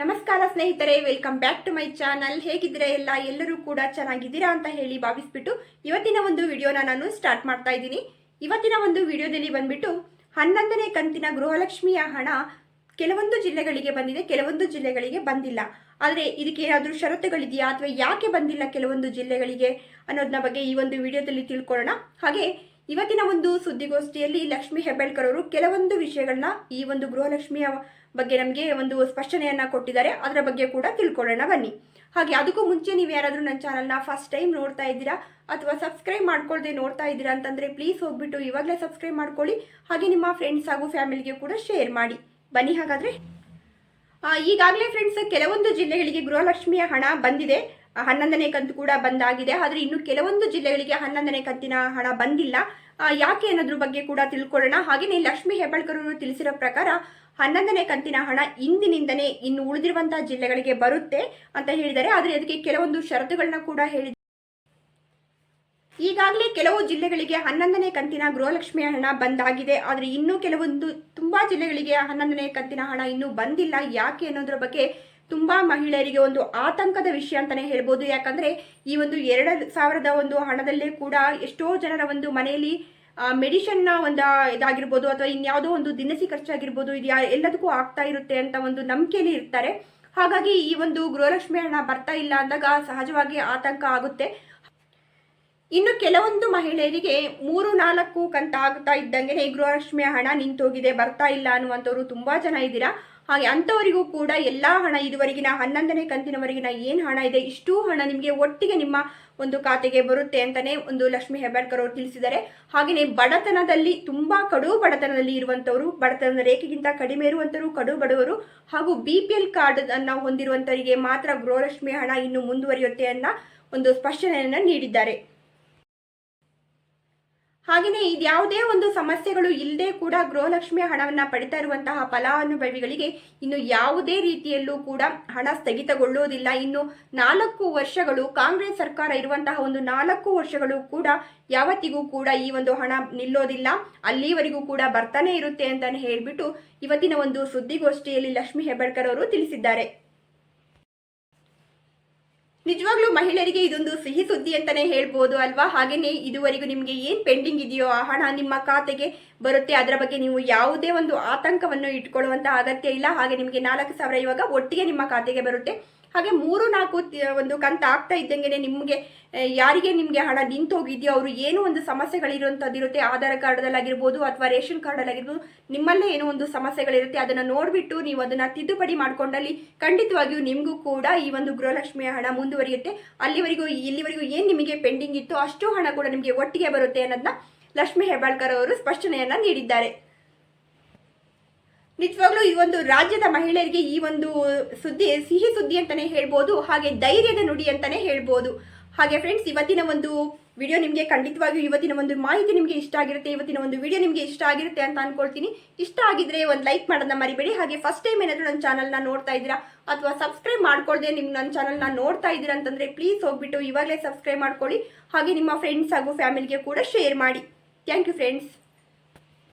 ನಮಸ್ಕಾರ ಸ್ನೇಹಿತರೆ welcome back to my channel ಹೇಗಿದ್ರೆ ಎಲ್ಲ? ಎಲ್ಲರೂ ಕೂಡ ಚೆನ್ನಾಗಿದ್ದೀರಾ ಅಂತ ಹೇಳಿ ಭಾವಿಸ್ಬಿಟ್ಟು ಇವತ್ತಿನ ಒಂದು ವಿಡಿಯೋನ ನಾನು ಸ್ಟಾರ್ಟ್ ಮಾಡ್ತಾ ಇದ್ದೀನಿ. ಇವತ್ತಿನ ಒಂದು ವಿಡಿಯೋದಲ್ಲಿ ಬಂದ್ಬಿಟ್ಟು ಹನ್ನೊಂದನೇ ಕಂತಿನ ಗೃಹಲಕ್ಷ್ಮಿಯ ಹಣ ಕೆಲವೊಂದು ಜಿಲ್ಲೆಗಳಿಗೆ ಬಂದಿದೆ, ಕೆಲವೊಂದು ಜಿಲ್ಲೆಗಳಿಗೆ ಬಂದಿಲ್ಲ. ಆದರೆ ಇದಕ್ಕೆ ಏನಾದರೂ ಷರತ್ತುಗಳಿದೆಯಾ ಅಥವಾ ಯಾಕೆ ಬಂದಿಲ್ಲ ಕೆಲವೊಂದು ಜಿಲ್ಲೆಗಳಿಗೆ ಅನ್ನೋದನ್ನ ಬಗ್ಗೆ ಈ ಒಂದು ವಿಡಿಯೋದಲ್ಲಿ ತಿಳ್ಕೊಳ್ಳೋಣ. ಹಾಗೆ ಇವತ್ತಿನ ಒಂದು ಸುದ್ದಿಗೋಷ್ಠಿಯಲ್ಲಿ ಲಕ್ಷ್ಮಿ ಹೆಬ್ಬಾಳ್ಕರ್ ಅವರು ಕೆಲವೊಂದು ವಿಷಯಗಳನ್ನ ಈ ಒಂದು ಗೃಹಲಕ್ಷ್ಮಿಯ ಬಗ್ಗೆ ನಮಗೆ ಒಂದು ಸ್ಪಷ್ಟನೆಯನ್ನ ಕೊಟ್ಟಿದ್ದಾರೆ. ಅದರ ಬಗ್ಗೆ ಕೂಡ ತಿಳ್ಕೊಳ್ಳೋಣ ಬನ್ನಿ. ಹಾಗೆ ಅದಕ್ಕೂ ಮುಂಚೆ ನೀವು ಯಾರಾದರೂ ನನ್ನ ಚಾನಲ್ನ ಫಸ್ಟ್ ಟೈಮ್ ನೋಡ್ತಾ ಇದ್ದೀರಾ ಅಥವಾ ಸಬ್ಸ್ಕ್ರೈಬ್ ಮಾಡ್ಕೊಳ್ದೆ ನೋಡ್ತಾ ಇದ್ದೀರಾ ಅಂತಂದರೆ ಪ್ಲೀಸ್ ಹೋಗ್ಬಿಟ್ಟು ಇವಾಗಲೇ ಸಬ್ಸ್ಕ್ರೈಬ್ ಮಾಡ್ಕೊಳ್ಳಿ. ಹಾಗೆ ನಿಮ್ಮ ಫ್ರೆಂಡ್ಸ್ ಹಾಗೂ ಫ್ಯಾಮಿಲಿಗೆ ಕೂಡ ಶೇರ್ ಮಾಡಿ. ಬನ್ನಿ ಹಾಗಾದರೆ. ಈಗಾಗಲೇ ಫ್ರೆಂಡ್ಸ್ ಕೆಲವೊಂದು ಜಿಲ್ಲೆಗಳಿಗೆ ಗೃಹಲಕ್ಷ್ಮಿಯ ಹಣ ಬಂದಿದೆ. ಹನ್ನೊಂದನೇ ಕಂತು ಕೂಡ ಬಂದಾಗಿದೆ. ಆದರೆ ಇನ್ನು ಕೆಲವೊಂದು ಜಿಲ್ಲೆಗಳಿಗೆ ಹನ್ನೊಂದನೇ ಕಂತಿನ ಹಣ ಬಂದಿಲ್ಲ. ಯಾಕೆ ಅನ್ನೋದ್ರ ಬಗ್ಗೆ ಕೂಡ ತಿಳ್ಕೊಳ್ಳೋಣ. ಹಾಗೆಯೇ ಲಕ್ಷ್ಮಿ ಹೆಬ್ಬಾಳ್ಕರ್ ಅವರು ತಿಳಿಸಿರೋ ಪ್ರಕಾರ ಹನ್ನೊಂದನೇ ಕಂತಿನ ಹಣ ಇಂದಿನಿಂದನೇ ಇನ್ನು ಉಳಿದಿರುವಂತಹ ಜಿಲ್ಲೆಗಳಿಗೆ ಬರುತ್ತೆ ಅಂತ ಹೇಳಿದ್ದಾರೆ. ಆದರೆ ಅದಕ್ಕೆ ಕೆಲವೊಂದು ಷರತ್ತುಗಳನ್ನ ಕೂಡ ಹೇಳಿ ಈಗಾಗಲೇ ಕೆಲವು ಜಿಲ್ಲೆಗಳಿಗೆ ಹನ್ನೊಂದನೇ ಕಂತಿನ ಗೃಹಲಕ್ಷ್ಮಿಯ ಹಣ ಬಂದಾಗಿದೆ. ಆದರೆ ಇನ್ನೂ ಕೆಲವೊಂದು ತುಂಬಾ ಜಿಲ್ಲೆಗಳಿಗೆ ಹನ್ನೊಂದನೇ ಕಂತಿನ ಹಣ ಇನ್ನೂ ಬಂದಿಲ್ಲ. ಯಾಕೆ ಅನ್ನೋದ್ರ ಬಗ್ಗೆ ತುಂಬಾ ಮಹಿಳೆಯರಿಗೆ ಒಂದು ಆತಂಕದ ವಿಷಯ ಅಂತಾನೆ ಹೇಳ್ಬೋದು. ಯಾಕಂದ್ರೆ ಈ ಒಂದು ಎರಡು ಸಾವಿರದ ಒಂದು ಹಣದಲ್ಲೇ ಕೂಡ ಎಷ್ಟೋ ಜನರ ಒಂದು ಮನೆಯಲ್ಲಿ ಮೆಡಿಷನ್ನ ಒಂದು ಇದಾಗಿರ್ಬೋದು ಅಥವಾ ಇನ್ಯಾವುದೋ ಒಂದು ದಿನಸಿ ಖರ್ಚಾಗಿರ್ಬೋದು, ಇದು ಎಲ್ಲದಕ್ಕೂ ಆಗ್ತಾ ಇರುತ್ತೆ ಅಂತ ಒಂದು ನಂಬಿಕೆಯಲ್ಲಿ ಇರ್ತಾರೆ. ಹಾಗಾಗಿ ಈ ಒಂದು ಗೃಹಲಕ್ಷ್ಮಿ ಹಣ ಬರ್ತಾ ಇಲ್ಲ ಅಂದಾಗ ಸಹಜವಾಗಿ ಆತಂಕ ಆಗುತ್ತೆ. ಇನ್ನು ಕೆಲವೊಂದು ಮಹಿಳೆಯರಿಗೆ ಮೂರು ನಾಲ್ಕು ಕಂತ ಆಗ್ತಾ ಇದ್ದಂಗೆ ಗೃಹಲಕ್ಷ್ಮಿಯ ಹಣ ನಿಂತೋಗಿದೆ, ಬರ್ತಾ ಇಲ್ಲ ಅನ್ನುವಂಥವ್ರು ತುಂಬಾ ಜನ ಇದ್ದೀರಾ? ಹಾಗೆ ಅಂಥವರಿಗೂ ಕೂಡ ಎಲ್ಲಾ ಹಣ, ಇದುವರೆಗಿನ ಹನ್ನೊಂದನೇ ಕಂತಿನವರೆಗಿನ ಏನು ಹಣ ಇದೆ, ಇಷ್ಟೂ ಹಣ ನಿಮಗೆ ಒಟ್ಟಿಗೆ ನಿಮ್ಮ ಒಂದು ಖಾತೆಗೆ ಬರುತ್ತೆ ಅಂತಲೇ ಒಂದು ಲಕ್ಷ್ಮಿ ಹೆಬ್ಬಾಳ್ಕರ್ ಅವರು ತಿಳಿಸಿದ್ದಾರೆ. ಹಾಗೆಯೇ ಬಡತನದಲ್ಲಿ, ತುಂಬಾ ಕಡು ಬಡತನದಲ್ಲಿ ಇರುವಂತವರು ಬಡತನದ ರೇಖೆಗಿಂತ ಕಡಿಮೆ ಇರುವಂಥವರು, ಕಡು ಬಡವರು, ಹಾಗೂ ಬಿ ಪಿ ಎಲ್ ಕಾರ್ಡ್ ಅನ್ನ ಹೊಂದಿರುವಂತವರಿಗೆ ಮಾತ್ರ ಗೃಹಲಕ್ಷ್ಮಿ ಹಣ ಇನ್ನು ಮುಂದುವರಿಯುತ್ತೆ ಅನ್ನ ಒಂದು ಸ್ಪಷ್ಟನೆಯನ್ನು ನೀಡಿದ್ದಾರೆ. ಹಾಗೆಯೇ ಇದ್ಯಾವುದೇ ಒಂದು ಸಮಸ್ಯೆಗಳು ಇಲ್ಲದೆ ಕೂಡ ಗೃಹಲಕ್ಷ್ಮಿಯ ಹಣವನ್ನ ಪಡಿತಾ ಇರುವಂತಹ ಫಲಾನುಭವಿಗಳಿಗೆ ಇನ್ನು ಯಾವುದೇ ರೀತಿಯಲ್ಲೂ ಕೂಡ ಹಣ ಸ್ಥಗಿತಗೊಳ್ಳುವುದಿಲ್ಲ. ಇನ್ನು ನಾಲ್ಕು ವರ್ಷಗಳು ಕಾಂಗ್ರೆಸ್ ಸರ್ಕಾರ ಇರುವಂತಹ ಒಂದು ನಾಲ್ಕು ವರ್ಷಗಳು ಕೂಡ ಯಾವತ್ತಿಗೂ ಕೂಡ ಈ ಒಂದು ಹಣ ನಿಲ್ಲೋದಿಲ್ಲ. ಅಲ್ಲಿವರೆಗೂ ಕೂಡ ಬರ್ತಾನೆ ಇರುತ್ತೆ ಅಂತ ಹೇಳಿಬಿಟ್ಟು ಇವತ್ತಿನ ಒಂದು ಸುದ್ದಿಗೋಷ್ಠಿಯಲ್ಲಿ ಲಕ್ಷ್ಮಿ ಹೆಬ್ಬಾಳ್ಕರ್ ಅವರು ತಿಳಿಸಿದ್ದಾರೆ. ನಿಜವಾಗ್ಲೂ ಮಹಿಳೆಯರಿಗೆ ಇದೊಂದು ಸಿಹಿ ಸುದ್ದಿ ಅಂತಾನೆ ಹೇಳ್ಬೋದು ಅಲ್ವಾ? ಹಾಗೇನೆ ಇದುವರೆಗೂ ನಿಮಗೆ ಏನ್ ಪೆಂಡಿಂಗ್ ಇದೆಯೋ ಆ ಹಣ ನಿಮ್ಮ ಖಾತೆಗೆ ಬರುತ್ತೆ. ಅದರ ಬಗ್ಗೆ ನೀವು ಯಾವುದೇ ಒಂದು ಆತಂಕವನ್ನು ಇಟ್ಕೊಳ್ಳುವಂತಹ ಅಗತ್ಯ ಇಲ್ಲ. ಹಾಗೆ ನಿಮಗೆ ನಾಲ್ಕು ಸಾವಿರ ಇವಾಗ ಒಟ್ಟಿಗೆ ನಿಮ್ಮ ಖಾತೆಗೆ ಬರುತ್ತೆ. ಹಾಗೆ ಮೂರು ನಾಲ್ಕು ಒಂದು ಕಂತ ಆಗ್ತಾ ಇದ್ದಂಗೆ ನಿಮಗೆ ಯಾರಿಗೆ ನಿಮಗೆ ಹಣ ನಿಂತೋಗಿದೆಯೋ, ಅವರು ಏನೋ ಒಂದು ಸಮಸ್ಯೆಗಳಿರುವಂಥದ್ದು ಇರುತ್ತೆ ಆಧಾರ್ ಕಾರ್ಡಲ್ಲಾಗಿರ್ಬೋದು ಅಥವಾ ರೇಷನ್ ಕಾರ್ಡಲ್ಲಾಗಿರ್ಬೋದು ನಿಮ್ಮಲ್ಲೇ ಏನೋ ಒಂದು ಸಮಸ್ಯೆಗಳಿರುತ್ತೆ, ಅದನ್ನು ನೋಡಿಬಿಟ್ಟು ನೀವು ಅದನ್ನು ತಿದ್ದುಪಡಿ ಮಾಡ್ಕೊಂಡಲ್ಲಿ ಖಂಡಿತವಾಗಿಯೂ ನಿಮಗೂ ಕೂಡ ಈ ಒಂದು ಗೃಹಲಕ್ಷ್ಮಿಯ ಹಣ ಮುಂದುವರಿಯುತ್ತೆ. ಅಲ್ಲಿವರೆಗೂ, ಇಲ್ಲಿವರೆಗೂ ಏನು ನಿಮಗೆ ಪೆಂಡಿಂಗ್ ಇತ್ತು ಅಷ್ಟು ಹಣ ಕೂಡ ನಿಮಗೆ ಒಟ್ಟಿಗೆ ಬರುತ್ತೆ ಅನ್ನೋದನ್ನ ಲಕ್ಷ್ಮಿ ಹೆಬ್ಬಾಳ್ಕರ್ ಅವರು ಸ್ಪಷ್ಟನೆಯನ್ನ ನೀಡಿದ್ದಾರೆ. ನಿಜವಾಗ್ಲೂ ಈ ಒಂದು ರಾಜ್ಯದ ಮಹಿಳೆಯರಿಗೆ ಈ ಒಂದು ಸುದ್ದಿ, ಸಿಹಿ ಸುದ್ದಿ ಅಂತಾನೆ ಹೇಳ್ಬೋದು, ಹಾಗೆ ಧೈರ್ಯದ ನುಡಿ ಅಂತಾನೆ ಹೇಳ್ಬೋದು. ಹಾಗೆ ಫ್ರೆಂಡ್ಸ್ ಇವತ್ತಿನ ಒಂದು ವಿಡಿಯೋ ನಿಮಗೆ ಖಂಡಿತವಾಗಿಯೂ ಇವತ್ತಿನ ಒಂದು ಮಾಹಿತಿ ನಿಮಗೆ ಇಷ್ಟ ಆಗಿರುತ್ತೆ, ಇವತ್ತಿನ ಒಂದು ವಿಡಿಯೋ ನಿಮಗೆ ಇಷ್ಟ ಆಗಿರುತ್ತೆ ಅಂತ ಅನ್ಕೊಳ್ತೀನಿ. ಇಷ್ಟ ಆಗಿದ್ರೆ ಒಂದು ಲೈಕ್ ಮಾಡೋದನ್ನ ಮರಿಬೇಡಿ. ಹಾಗೆ ಫಸ್ಟ್ ಟೈಮ್ ಏನಾದರೂ ನನ್ನ ಚಾನಲ್ನ ನೋಡ್ತಾ ಇದ್ದೀರಾ, ಅಥವಾ ಸಬ್ಸ್ಕ್ರೈಬ್ ಮಾಡ್ಕೊಳ್ದೆ ನಿಮ್ಮ ನನ್ನ ಚಾನಲ್ನ ನೋಡ್ತಾ ಇದ್ದೀರಾ ಅಂತಂದರೆ ಪ್ಲೀಸ್ ಹೋಗ್ಬಿಟ್ಟು ಇವಾಗಲೇ ಸಬ್ಸ್ಕ್ರೈಬ್ ಮಾಡ್ಕೊಳ್ಳಿ. ಹಾಗೆ ನಿಮ್ಮ ಫ್ರೆಂಡ್ಸ್ ಹಾಗೂ ಫ್ಯಾಮಿಲಿಗೆ ಕೂಡ ಶೇರ್ ಮಾಡಿ. Thank you friends